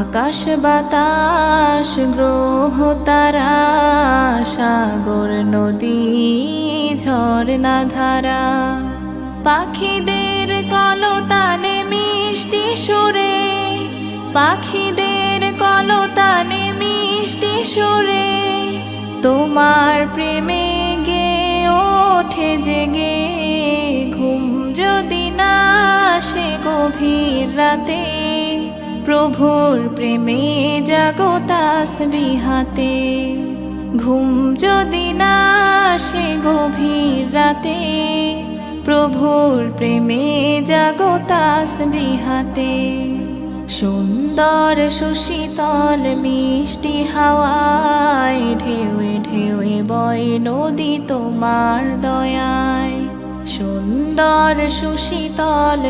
আকাশ বাতাস, গ্রহ, তারা, সাগর, নদী, ঝর্ণা, ধারা। পাখিদের কলতানে মিষ্টি সুরে, পাখিদের কলতানে মিষ্টি সুরে, তোমার প্রেমে গে ওঠে জেগে। ঘুম যদি না আসে গভীর রাতে প্রভুর প্রেমে জাগতাস বিহাতে। ঘুম যদি না আসে গভীর রাতে, প্রভুর প্রেমে জাগতাস বিহাতে। সুন্দর সুশীতল মিষ্টি হাওয়ায়, ঢেউয়ে ঢেউয়ে বয় নদী তোমার দয়ায়। সুন্দর সুশীতল